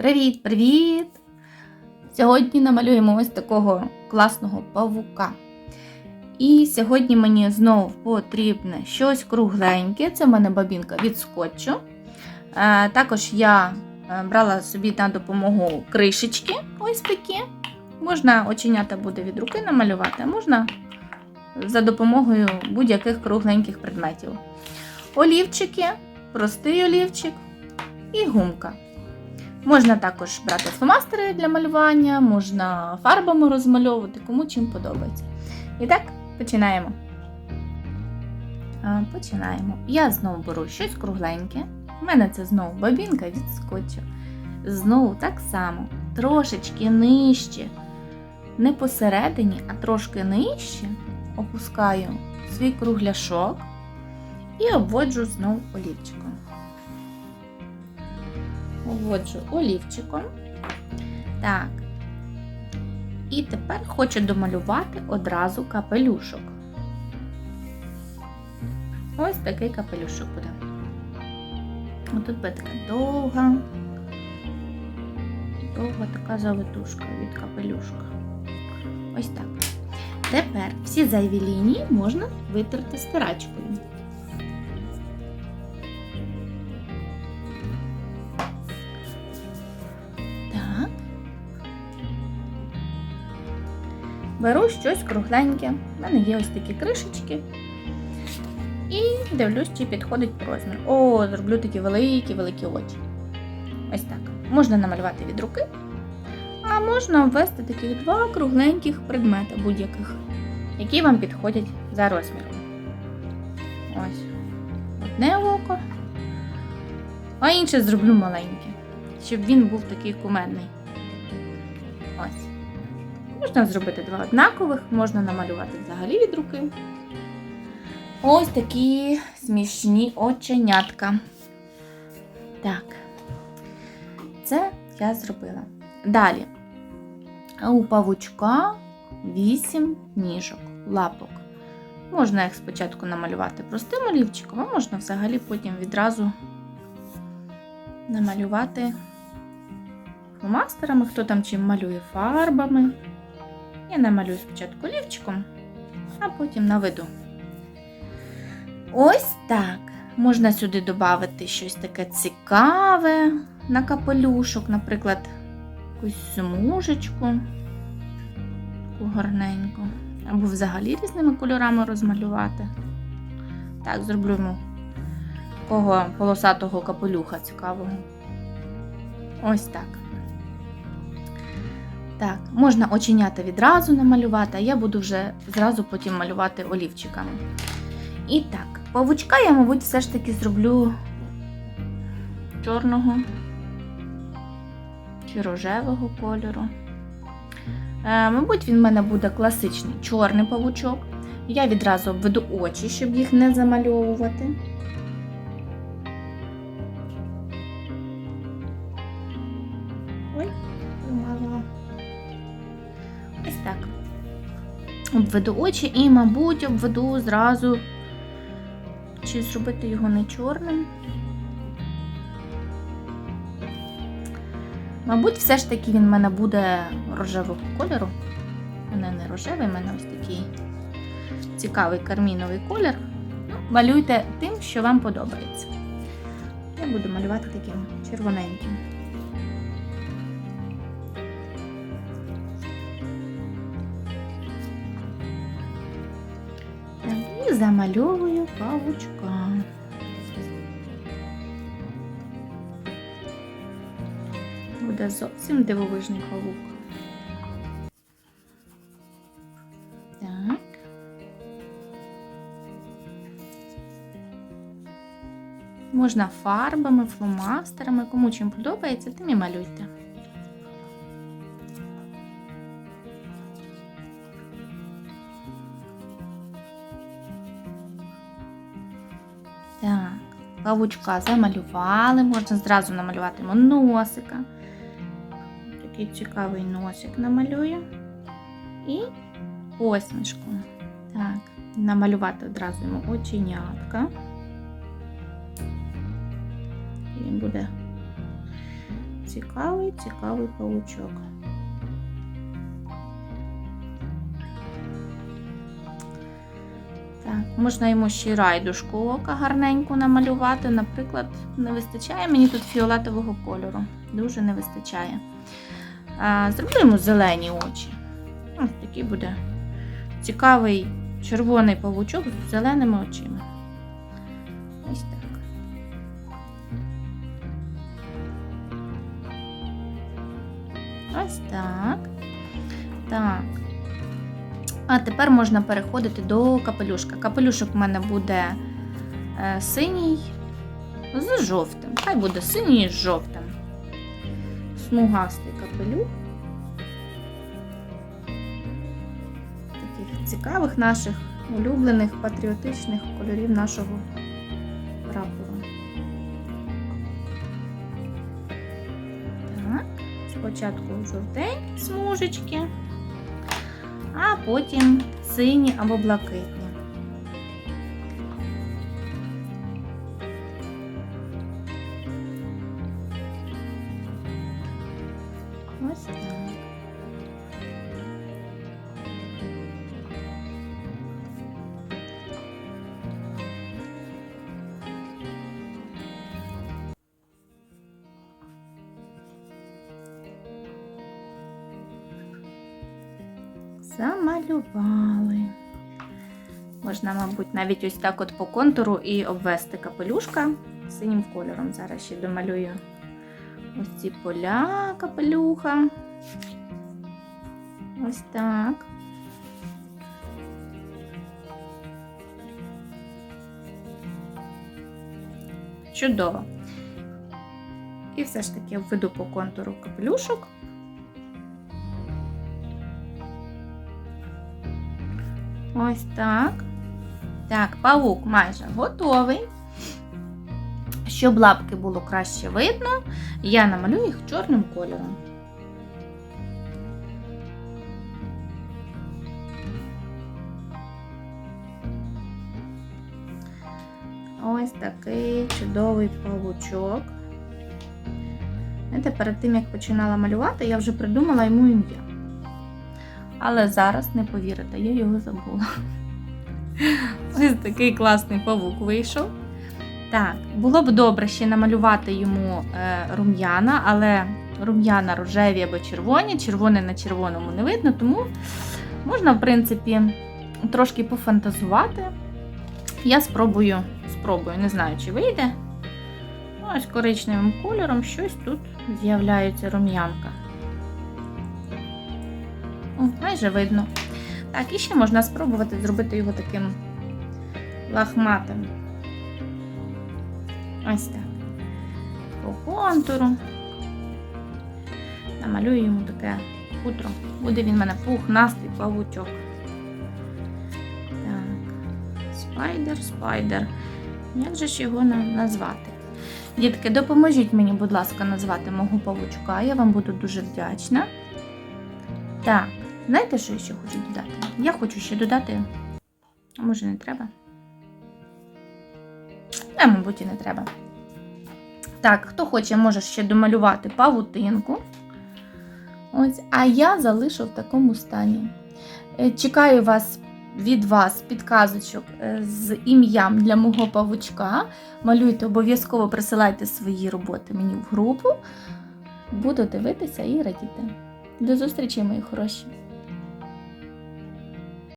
Привіт-привіт! Сьогодні намалюємо ось такого класного павука. І сьогодні мені знову потрібне щось кругленьке. Це в мене бабінка від скотчу. Е, Також я е, брала собі на допомогу кришечки, ось такі. Можна оченята буде від руки намалювати, можна за допомогою будь-яких кругленьких предметів. Олівчики, простий олівчик і гумка. Можна також брати фломастери для малювання, можна фарбами розмальовувати, кому чим подобається. І так, починаємо. Починаємо. Я знову беру щось кругленьке. У мене це знову бабінка від скотчу. Знову так само, трошечки нижче, не посередині, а трошки нижче опускаю свій кругляшок і обводжу знову олівчиком обводжу олівчиком. Так. І тепер хочу домалювати одразу капелюшок. Ось такий капелюшок буде. Отут буде така довга, довга така завитушка від капелюшка. Ось так. Тепер всі зайві лінії можна витерти стирачкою. Беру щось кругленьке. У мене є ось такі кришечки. І дивлюсь, чи підходить по розміру. О, зроблю такі великі-великі очі. Ось так. Можна намалювати від руки, а можна ввести таких два кругленьких предмета будь-яких, які вам підходять за розміром. Ось. Одне око, а інше зроблю маленьке щоб він був такий кумедний. Ось. Можна зробити два однакових, можна намалювати взагалі від руки. Ось такі смішні оченятка. Так, це я зробила. Далі. У павучка 8 ніжок, лапок. Можна їх спочатку намалювати простим олівчиком, а можна взагалі потім відразу намалювати фломастерами, хто там чим малює фарбами. Я намалюю спочатку олівчиком, а потім наведу. Ось так. Можна сюди додати щось таке цікаве на капелюшок, наприклад, якусь смужечку, таку гарненьку. Або взагалі різними кольорами розмалювати. Так, зроблю йому такого полосатого капелюха цікавого. Ось так. Так, можна оченята відразу намалювати, а я буду вже зразу потім малювати олівчиками. І так, павучка я, мабуть, все ж таки зроблю чорного чи рожевого кольору. Е, мабуть, він в мене буде класичний чорний павучок. Я відразу обведу очі, щоб їх не замальовувати. Ой, помала. Ось так. Обведу очі і, мабуть, обведу зразу, чи зробити його не чорним. Мабуть, все ж таки він в мене буде рожевого кольору. У мене не рожевий, у мене ось такий цікавий карміновий колір. Ну, Малюйте тим, що вам подобається. Я буду малювати таким червоненьким. Замальовую павучка. Буде зовсім дивовижний павук. Так. Можна фарбами, фломастерами, кому чим подобається, тим і малюйте. Павучка замалювали, можна зразу намалювати йому носика. Такий цікавий носик намалюю. І посмішку. Так, намалювати одразу йому оченятка. І буде цікавий, цікавий павучок. Можна йому ще й райдушку ока гарненьку намалювати. Наприклад, не вистачає мені тут фіолетового кольору. Дуже не вистачає. Зроблю йому зелені очі. Ось такий буде цікавий червоний павучок з зеленими очима. Ось так. Ось так. Так. А тепер можна переходити до капелюшка. Капелюшок у мене буде е, синій з жовтим. Хай буде синій з жовтим. Смугастий капелюх. Таких цікавих наших улюблених патріотичних кольорів нашого прапору. Так, спочатку жовтенькі смужечки а потім сині або блакитні. Ось так. Замалювали. Можна, мабуть, навіть ось так от по контуру і обвести капелюшка синім кольором. Зараз ще домалюю ось ці поля капелюха. Ось так. Чудово. І все ж таки введу по контуру капелюшок. Ось так. Так, павук майже готовий. Щоб лапки було краще видно, я намалюю їх чорним кольором. Ось такий чудовий павучок. Знаєте, перед тим, як починала малювати, я вже придумала йому ім'я. Але зараз не повірите, я його забула. Ось такий класний павук вийшов. Так, було б добре ще намалювати йому е, рум'яна, але рум'яна рожеві або червоні, червоне на червоному не видно, тому можна, в принципі, трошки пофантазувати. Я спробую, спробую, не знаю, чи вийде. Ось коричневим кольором щось тут з'являється рум'янка. Майже видно. Так, і ще можна спробувати зробити його таким лахматим. Ось так. По контуру. Намалюю йому таке хутро. Буде він в мене пухнастий павучок. Так. Спайдер, спайдер. Як же ж його назвати? Дітки, допоможіть мені, будь ласка, назвати мого павучка. Я вам буду дуже вдячна. Так, знаєте, що я ще хочу додати? Я хочу ще додати. А може не треба? А, мабуть, і не треба. Так, хто хоче, може ще домалювати павутинку. Ось, а я залишу в такому стані. Е, Чекаю вас від вас підказочок е, з ім'ям для мого павучка. Малюйте, обов'язково присилайте свої роботи мені в групу. Буду дивитися і радіти. До зустрічі, мої хороші!